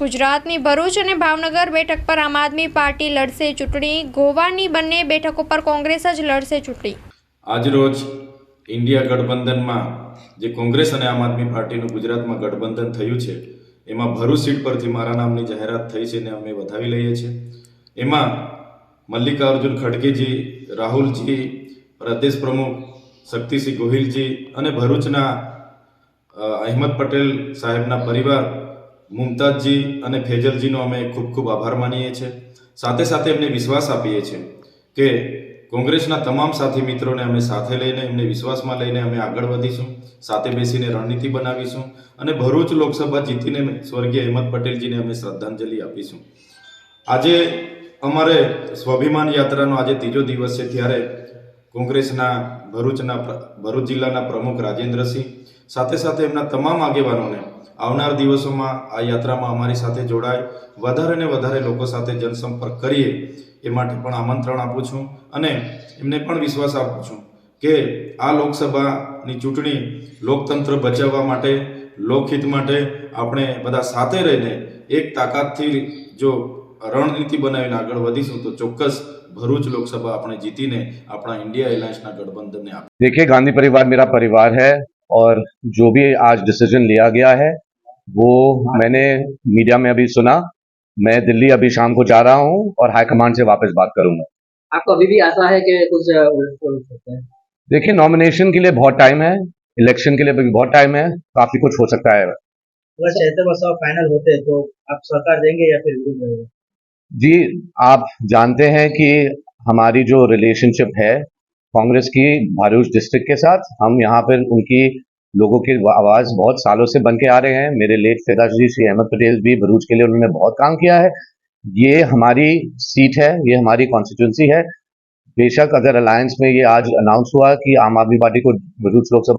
ગુજરાતની ભરૂચ અને ભાવનગર બેઠક પર આમ આદમી પાર્ટી લડશે ચૂંટણી. ગોવાની બંને બેઠકો પર કોંગ્રેસ જ લડશે ચૂંટણી. આજરોજ ઇન્ડિયા ગઠબંધનમાં જે કોંગ્રેસ અને આમ આદમી પાર્ટીનું ગુજરાતમાં ગઠબંધન થયું છે, એમાં ભરૂચ સીટ પરથી મારા નામની જાહેરાત થઈ છે ને અમે વધાવી લઈએ છીએ. એમાં મલ્લિકાર્જુન ખડગેજી, રાહુલજી, પ્રદેશ પ્રમુખ શક્તિસિંહ ગોહિલજી અને ભરૂચના અહેમદ પટેલ સાહેબના પરિવાર મુમતાજજી અને ફેજલજીનો અમે ખૂબ ખૂબ આભાર માનીએ છીએ. સાથે સાથે એમને વિશ્વાસ આપીએ છીએ કે કોંગ્રેસના તમામ સાથી મિત્રોને અમે સાથે લઈને, એમને વિશ્વાસમાં લઈને અમે આગળ વધીશું, સાથે બેસીને રણનીતિ બનાવીશું અને ભરૂચ લોકસભા જીતીને સ્વર્ગીય અહેમદ પટેલજીને અમે શ્રદ્ધાંજલિ આપીશું. આજે અમારે સ્વાભિમાન યાત્રાનો આજે ત્રીજો દિવસ છે, ત્યારે કોંગ્રેસના ભરૂચના ભરૂચ જિલ્લાના પ્રમુખ રાજેન્દ્રસિંહ, સાથે સાથે એમના તમામ આગેવાનોને આવનાર દિવસોમાં આ યાત્રામાં અમારી સાથે જોડાય, વધારે ને વધારે લોકો સાથે જનસંપર્ક કરીએ એ માટે પણ આમંત્રણ આપું છું અને એમને પણ વિશ્વાસ આપું છું કે આ લોકસભાની ચૂંટણી લોકતંત્ર બચાવવા માટે, લોકહિત માટે આપણે બધા સાથે રહીને એક તાકાતથી જો રણનીતિ બનાવીને આગળ વધીશું તો ચોક્કસ ભરૂચ લોકસભા આપણે જીતીને આપણા ઇન્ડિયા એલાયન્સના ગઠબંધનને આપ देखिए गांधी परिवार मेरा परिवार है और जो भी आज डिसीजन लिया गया है वो मैंने मीडिया में अभी सुना मैं दिल्ली अभी शाम को जा रहा हूँ और हाईकमांड से वापस बात करूंगा आपको अभी भी आशा है कि कुछ अ, उलट पुलट सकता है देखिए नॉमिनेशन के लिए बहुत टाइम है इलेक्शन के लिए भी बहुत टाइम है काफी कुछ हो सकता है अगर चैत्र बसाव फाइनल होते हैं तो आप सरकार देंगे या फिर विरोध रहेगा जी, आप जानते हैं कि हमारी जो रिलेशनशिप है कांग्रेस की भरूच डिस्ट्रिक्ट के साथ, हम यहाँ पर उनकी लोगों की आवाज़ बहुत सालों से बन के आ रहे हैं। मेरे लेट फिदाजी श्री अहमद पटेल भी भरूच के लिए उन्होंने बहुत काम किया है। ये हमारी सीट है, ये हमारी कॉन्स्टिट्यूंसी है। बेशक अगर अलायंस में ये आज अनाउंस हुआ कि आम आदमी पार्टी को भरूच लोकसभा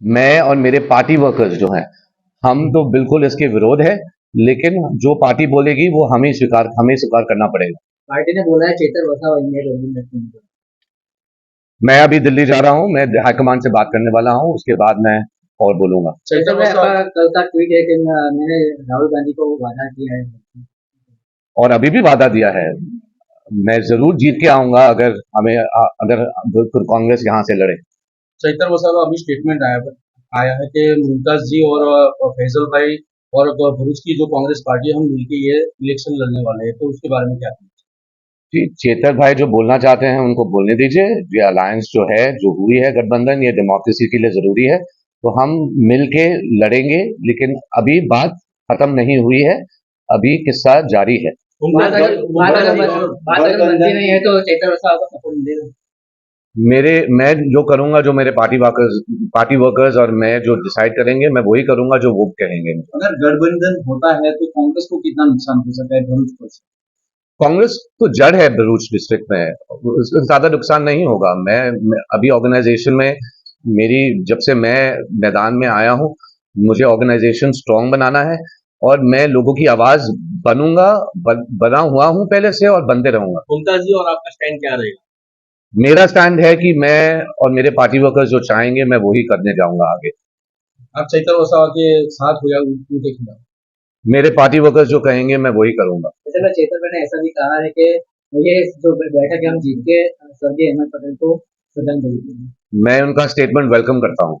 मैं और मेरे पार्टी वर्कर्स जो हैं, हम तो बिल्कुल इसके विरोध है। लेकिन जो पार्टी बोलेगी वो हमें स्वीकार हमें स्वीकार करना पड़ेगा। पार्टी ने बोला है चेतर बसाव इंडिया गठबंधन में मैं अभी दिल्ली जा रहा हूँ मैं हाईकमान से बात करने वाला हूँ उसके बाद मैं और बोलूँगा। बसाव कल का ट्वीट है कि मैंने राहुल गांधी को वादा किया है। और अभी भी वादा दिया है। मैं ज़रूर जीत के आऊँगा अगर हमें अगर बिल्कुल कांग्रेस यहाँ से लड़े। चैतर वसा का अभी स्टेटमेंट आया आया है कि मुमताज़ जी और फैजल भाई और अ, भरूच की जो कांग्रेस पार्टी है हम मिलकर ये इलेक्शन लड़ने वाले हैं तो उसके बारे में क्या कहना जी चेतर भाई जो बोलना चाहते हैं उनको बोलने दीजिए ये अलायंस जो है जो हुई है गठबंधन ये डेमोक्रेसी के लिए ज़रूरी है तो हम मिल के लड़ेंगे लेकिन अभी बात खत्म नहीं हुई है अभी किस्सा जारी है बात अगर बात अगर बन- बात अगर बनती नहीं है तो चैत्र साहब को सपोर्ट मिलेगा मेरे मैं जो करूँगा जो मेरे पार्टी वर्कर्स पार्टी वर्कर्स और मैं जो डिसाइड करेंगे मैं वही करूँगा जो वो कहेंगे अगर गठबंधन होता है तो कांग्रेस को कितना नुकसान हो सकता है भरूच को कांग्रेस तो जड़ है भरूच डिस्ट्रिक्ट में। ज़्यादा नुकसान नहीं होगा। मैं, मैं अभी ऑर्गेनाइजेशन में मेरी जब से मैं मैदान में आया हूँ मुझे ऑर्गेनाइजेशन स्ट्रांग बनाना है और मैं लोगों की आवाज़ बनूँगा बन, बना हुआ हूँ पहले से और बनते रहूँगा। मुमताज़ जी और आपका स्टैंड क्या रहेगा? मेरा स्टैंड है कि मैं और मेरे पार्टी वर्कर्स जो चाहेंगे मैं वही करने जाऊँगा आगे। आप चैतर वसा के साथ हो जाए उनके खिलाफ? मेरे पार्टी वर्कर्स जो कहेंगे मैं वही करूँगा। चैतर मैंने ने ऐसा भी कहा है कि ये जो बैठक है हम जीत के स्वर्गीय अहमद पटेल को सदन देंगे। मैं उनका स्टेटमेंट वेलकम करता हूँ।